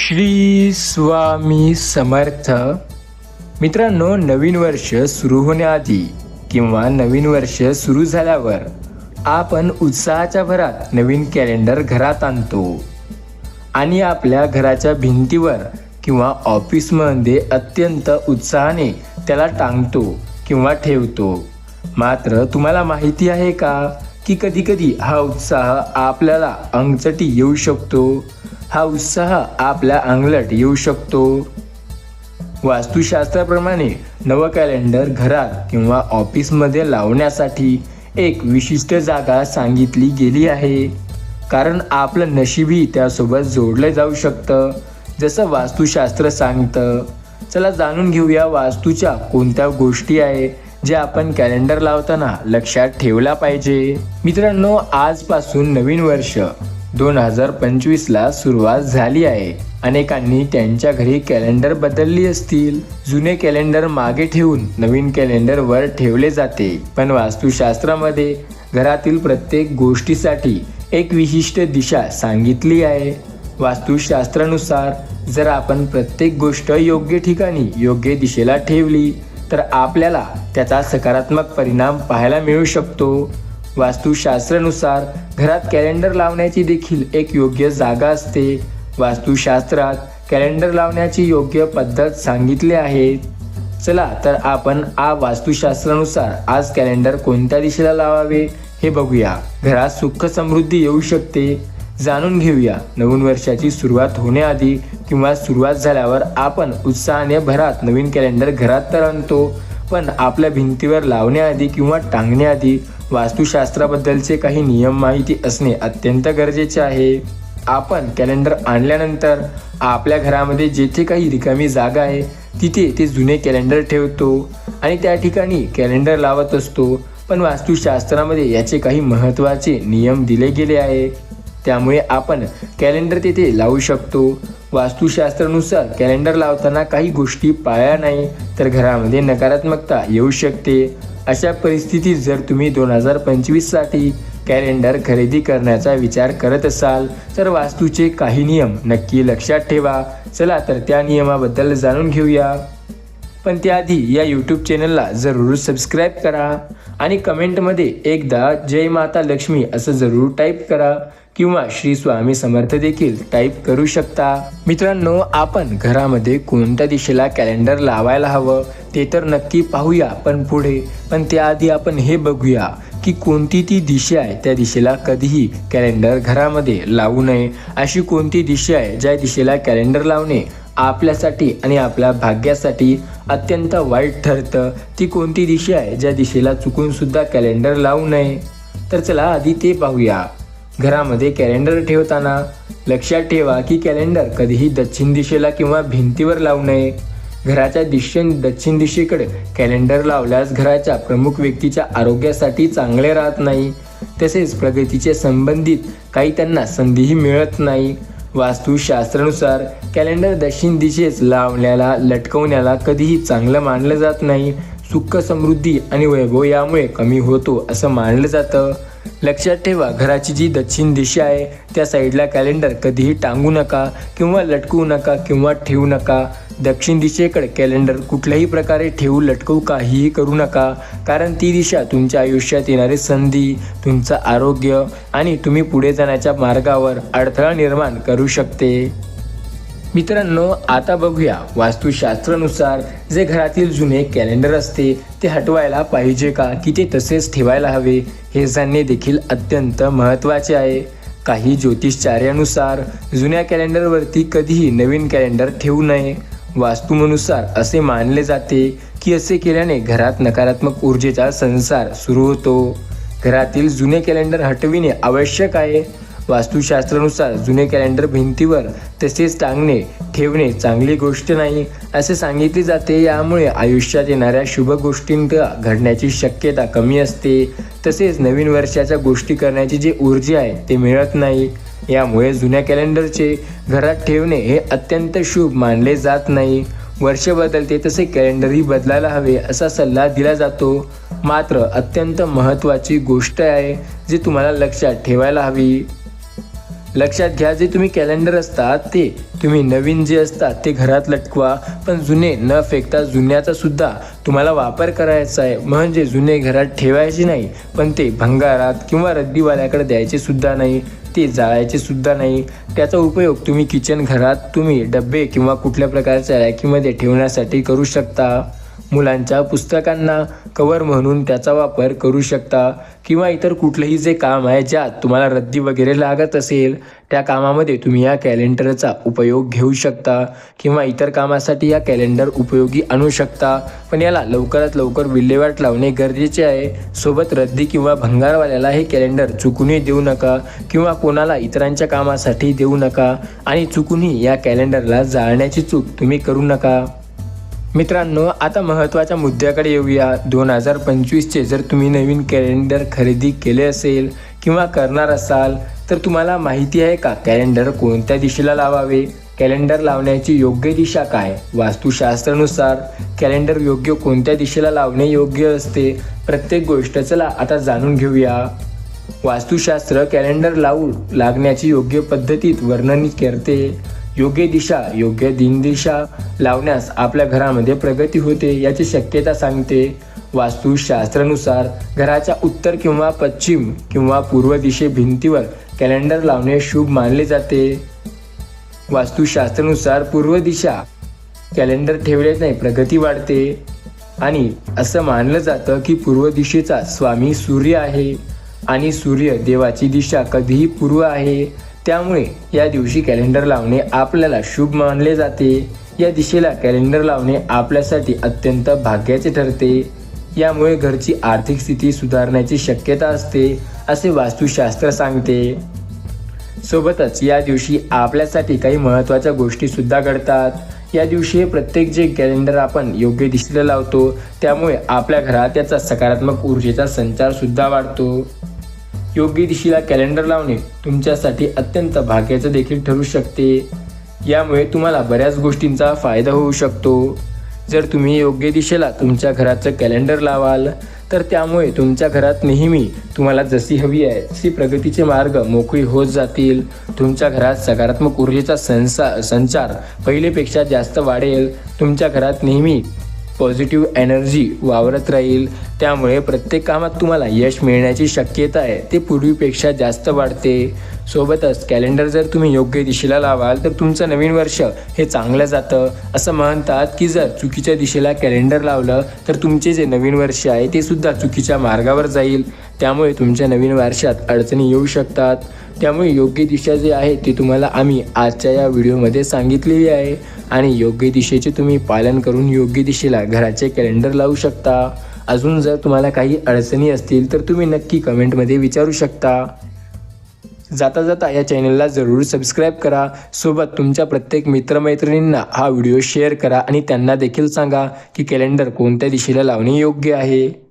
श्री स्वामी समर्थ. मित्रांनो नवीन वर्ष सुरू होण्याआधी किंवा नवीन वर्ष सुरू झाल्यावर आपण उत्साहाच्या भरात नवीन कॅलेंडर घरात आणतो. आणि आपल्या घराच्या भिंतीवर किंवा ऑफिसमध्ये अत्यंत उत्साहाने त्याला टांगतो किंवा ठेवतो. मात्र तुम्हाला माहिती आहे का की कधीकधी हा उत्साह आपल्याला अंगचटी येऊ शकतो? हा उत्साह आपल्या अंगलट येऊ शकतो. वास्तुशास्त्राप्रमाणे नवं कॅलेंडर घरात किंवा ऑफिसमध्ये लावण्यासाठी एक विशिष्ट जागा सांगितली गेली आहे. कारण आपलं नशीबही त्यासोबत जोडलं जाऊ शकतं. जसं वास्तुशास्त्र सांगतं. चला जाणून घेऊया वास्तूच्या कोणत्या गोष्टी आहे ज्या आपण कॅलेंडर लावताना लक्षात ठेवला पाहिजे. मित्रांनो आजपासून नवीन वर्ष. दोन हजार पंचवीसला सुरुवात झाली आहे. अनेकांनी त्यांच्या घरी कॅलेंडर बदलली असतील. जुने कॅलेंडर मागे ठेवून नवीन कॅलेंडर वर ठेवले जाते. पण वास्तुशास्त्रामध्ये घरातील प्रत्येक गोष्टीसाठी एक विशिष्ट दिशा सांगितली आहे. वास्तुशास्त्रानुसार जर आपण प्रत्येक गोष्ट योग्य ठिकाणी योग्य दिशेला ठेवली तर आपल्याला त्याचा सकारात्मक परिणाम पाहायला मिळू शकतो. वास्तुशास्त्रानुसार घरात कॅलेंडर लावण्याची देखील एक योग्य जागा असते. वास्तुशास्त्रात कॅलेंडर लावण्याची योग्य पद्धत सांगितली आहे. चला तर आपण आ वास्तुशास्त्रानुसार आज कॅलेंडर कोणत्या दिशेला लावावे हे बघूया. घरात सुख समृद्धी येऊ शकते. जाणून घेऊया. नवीन वर्षाची सुरुवात होण्याआधी किंवा सुरुवात झाल्यावर आपण उत्साहाने भरात नवीन कॅलेंडर घरात तर आणतो. पण आपल्या भिंतीवर लावण्याआधी किंवा टांगण्याआधी वास्तुशास्त्राबद्दलचे काही नियम माहिती असणे अत्यंत गरजेचे आहे. आपण कॅलेंडर आणल्यानंतर आपल्या घरामध्ये जेथे काही रिकामी जागा आहे तिथे ते जुने कॅलेंडर ठेवतो आणि त्या ठिकाणी कॅलेंडर लावत असतो. पण वास्तुशास्त्रामध्ये याचे काही महत्त्वाचे नियम दिले गेले आहे. त्यामुळे आपण कॅलेंडर तेथे लावू शकतो. वास्तुशास्त्रानुसार कॅलेंडर लावताना काही गोष्टी पाळल्या नाही तर घरामध्ये नकारात्मकता येऊ शकते. अशा परिस्थितीत जर तुम्ही दोन हजार पंचवीससाठी कॅलेंडर खरेदी करण्याचा विचार करत असाल तर वास्तूचे काही नियम नक्की लक्षात ठेवा. चला तर त्या नियमाबद्दल जाणून घेऊया. पण त्याआधी या यूट्यूब चॅनलला जरूर सबस्क्राईब करा आणि कमेंटमध्ये एकदा जय माता लक्ष्मी असं जरूर टाईप करा किंवा श्री स्वामी समर्थ देखील टाईप करू शकता. मित्रांनो आपण घरामध्ये कोणत्या दिशेला कॅलेंडर लावायला हवं? ते तर नक्की पाहूया पण पुढे पण त्याआधी आपण हे बघूया की कोणती ती दिशा आहे त्या दिशेला कधीही कॅलेंडर घरामध्ये लावू नये. अशी कोणती दिशा आहे ज्या दिशेला कॅलेंडर लावणे आपल्यासाठी आणि आपल्या भाग्यासाठी अत्यंत वाईट ठरतं? ती कोणती दिशा आहे ज्या दिशेला चुकून सुद्धा कॅलेंडर लावू नये? तर चला आधी ते पाहूया. घरामध्ये कॅलेंडर ठेवताना लक्षात ठेवा की कॅलेंडर कधीही दक्षिण दिशेला किंवा भिंतीवर लावू नये. घराच्या दिशेने दक्षिण दिशेकडे कॅलेंडर लावल्यास घराच्या प्रमुख व्यक्तीच्या आरोग्यासाठी चांगले राहत नाही. तसेच प्रगतीचे संबंधित काही त्यांना संधीही मिळत नाही. वास्तुशास्त्रानुसार कॅलेंडर दक्षिण दिशेस लावण्याला लटकवण्याला कधीही चांगलं मानलं जात नाही. सुख समृद्धी आणि वैभव यामुळे कमी होतो असं मानलं जातं. लक्षात ठेवा घराची जी दक्षिण दिशा आहे त्या साईडला कॅलेंडर कधीही टांगू नका किंवा लटकवू नका किंवा ठेवू नका. दक्षिण दिशेकडे कॅलेंडर कुठल्याही प्रकारे ठेवू लटकवू काहीही करू नका. कारण ती दिशा तुमच्या आयुष्यात येणारे संधी तुमचं आरोग्य आणि तुम्ही पुढे जाण्याच्या मार्गावर अडथळा निर्माण करू शकते. मित्रांनो आता बघूया वास्तुशास्त्रानुसार जे घरातील जुने कॅलेंडर असते ते हटवायला पाहिजे का? की ते तसेच ठेवायला हवे? हे जाणणे देखील अत्यंत महत्त्वाचे आहे. काही ज्योतिषचार्यानुसार जुन्या कॅलेंडरवरती कधीही नवीन कॅलेंडर ठेवू नये. वास्तुमनुसार असे मानले जाते की असे केल्याने घरात नकारात्मक ऊर्जेचा संसार सुरू होतो. घरातील जुने कॅलेंडर हटविणे आवश्यक आहे. वास्तुशास्त्रानुसार जुने कॅलेंडर भिंतीवर तसेच टांगणे ठेवणे चांगली गोष्ट नाही असे सांगितले जाते. यामुळे आयुष्यात येणाऱ्या शुभ गोष्टींत घडण्याची शक्यता कमी असते. तसेच नवीन वर्षाच्या गोष्टी करण्याची जी ऊर्जा आहे ते मिळत नाही. यामुळे जुन्या कॅलेंडरचे घरात ठेवणे हे अत्यंत शुभ मानले जात नाही. वर्ष बदलते तसे कॅलेंडरही बदलायला हवे असा सल्ला दिला जातो. मात्र अत्यंत महत्त्वाची गोष्ट आहे जी तुम्हाला लक्षात ठेवायला हवी. लक्षात घ्या जे तुम्ही कॅलेंडर असतात ते तुम्ही नवीन जे असतात ते घरात लटकवा पण जुने न फेकता जुन्याचा सुद्धा तुम्हाला वापर करायचा आहे. म्हणजे जुने घरात ठेवायचे नाही पण ते भंगारात किंवा रद्दीवाल्याकडे द्यायचे सुद्धा नाही. ते जाळायचे सुद्धा नाही. त्याचा उपयोग तुम्ही किचन घरात तुम्ही डबे किंवा कुठल्या प्रकारच्या रॅकीमध्ये ठेवण्यासाठी करू शकता. मुलांच्या पुस्तकांना कवर म्हणून त्याचा वापर करू शकता किंवा इतर कुठलंही जे काम आहे ज्यात तुम्हाला रद्दी वगैरे लागत असेल त्या कामामध्ये तुम्ही या कॅलेंडरचा उपयोग घेऊ शकता किंवा इतर कामासाठी या कॅलेंडर उपयोगी आणू शकता. पण याला लवकरात लवकर विल्हेवाट लावणे गरजेचे आहे. सोबत रद्दी किंवा भंगारवाल्याला हे कॅलेंडर चुकूनही देऊ नका किंवा कोणाला इतरांच्या कामासाठी देऊ नका आणि चुकूनही या कॅलेंडरला जाळण्याची चूक तुम्ही करू नका. मित्रांनो आता महत्त्वाच्या मुद्द्याकडे येऊया. दोन हजार पंचवीसचे जर तुम्ही नवीन कॅलेंडर खरेदी केले असेल किंवा करणार असाल तर तुम्हाला माहिती आहे का कॅलेंडर कोणत्या दिशेला लावावे? कॅलेंडर लावण्याची योग्य दिशा काय? वास्तुशास्त्रानुसार कॅलेंडर योग्य कोणत्या दिशेला लावणे योग्य असते? प्रत्येक गोष्ट चला आता जाणून घेऊया. वास्तुशास्त्र कॅलेंडर लावू लागण्याची योग्य पद्धतीत वर्णन करते. योग्य दिशा योग्य दिनदिशा लावण्यास आपल्या घरामध्ये प्रगती होते याची शक्यता सांगते. वास्तुशास्त्रानुसार घराच्या उत्तर किंवा पश्चिम किंवा पूर्व दिशे भिंतीवर कॅलेंडर लावणे शुभ मानले जाते. वास्तुशास्त्रानुसार पूर्व दिशा कॅलेंडर ठेवल्याने प्रगती वाढते. आणि असं मानलं जातं की पूर्व दिशेचा स्वामी सूर्य आहे. आणि सूर्य देवाची दिशा कधीही पूर्व आहे. त्यामुळे या दिवशी कॅलेंडर लावणे आपल्याला शुभ मानले जाते. या दिशेला कॅलेंडर लावणे आपल्यासाठी अत्यंत भाग्याचे ठरते. यामुळे घरची आर्थिक स्थिती सुधारण्याची शक्यता असते असे वास्तुशास्त्र सांगते. सोबतच या दिवशी आपल्यासाठी काही महत्त्वाच्या गोष्टीसुद्धा घडतात. या दिवशी प्रत्येक जे कॅलेंडर आपण योग्य दिशेला लावतो त्यामुळे आपल्या घरात याचा सकारात्मक ऊर्जेचा संचारसुद्धा वाढतो. योग्य दिशेला कॅलेंडर लावणे तुमच्यासाठी अत्यंत भाग्याचं देखील ठरू शकते. यामुळे तुम्हाला बऱ्याच गोष्टींचा फायदा होऊ शकतो. जर तुम्ही योग्य दिशेला तुमच्या घराचं कॅलेंडर लावाल तर त्यामुळे तुमच्या घरात नेहमी तुम्हाला जशी हवी आहे तशी प्रगतीचे मार्ग मोकळी होत जातील. तुमच्या घरात सकारात्मक ऊर्जेचा संसा संचार पहिलेपेक्षा जास्त वाढेल. तुमच्या घरात नेहमी पॉझिटिव्ह एनर्जी वावरत राहील. त्यामुळे प्रत्येक कामात तुम्हाला यश मिळण्याची शक्यता आहे. ते पूर्वीपेक्षा जास्त वाढते. सोबतच कॅलेंडर जर तुम्ही योग्य दिशेला लावाल तर तुमचं नवीन वर्ष हे चांगलं जातं. असं म्हणतात की जर चुकीच्या दिशेला कॅलेंडर लावलं तर तुमचे जे नवीन वर्ष आहे ते सुद्धा चुकीच्या मार्गावर जाईल. त्यामुळे तुमच्या नवीन वर्षात अडचणी येऊ शकतात. त्यामुळे योग्य दिशा जी आहे ती तुम्हाला आम्ही आजच्या या व्हिडिओमध्ये सांगितलेली आहे. आणि योग्य दिशेचे तुम्ही पालन करून योग्य दिशेला घराचे कॅलेंडर लावू शकता. अजून जर तुम्हाला काही अडचणी असतील तर तुम्ही नक्की कमेंटमध्ये विचारू शकता. जाता जाता या चॅनलला जरूर सबस्क्राईब करा. सोबत तुमच्या प्रत्येक मित्रमैत्रिणींना हा व्हिडिओ शेअर करा आणि त्यांना देखील सांगा की कॅलेंडर कोणत्या दिशेला लावणे योग्य आहे.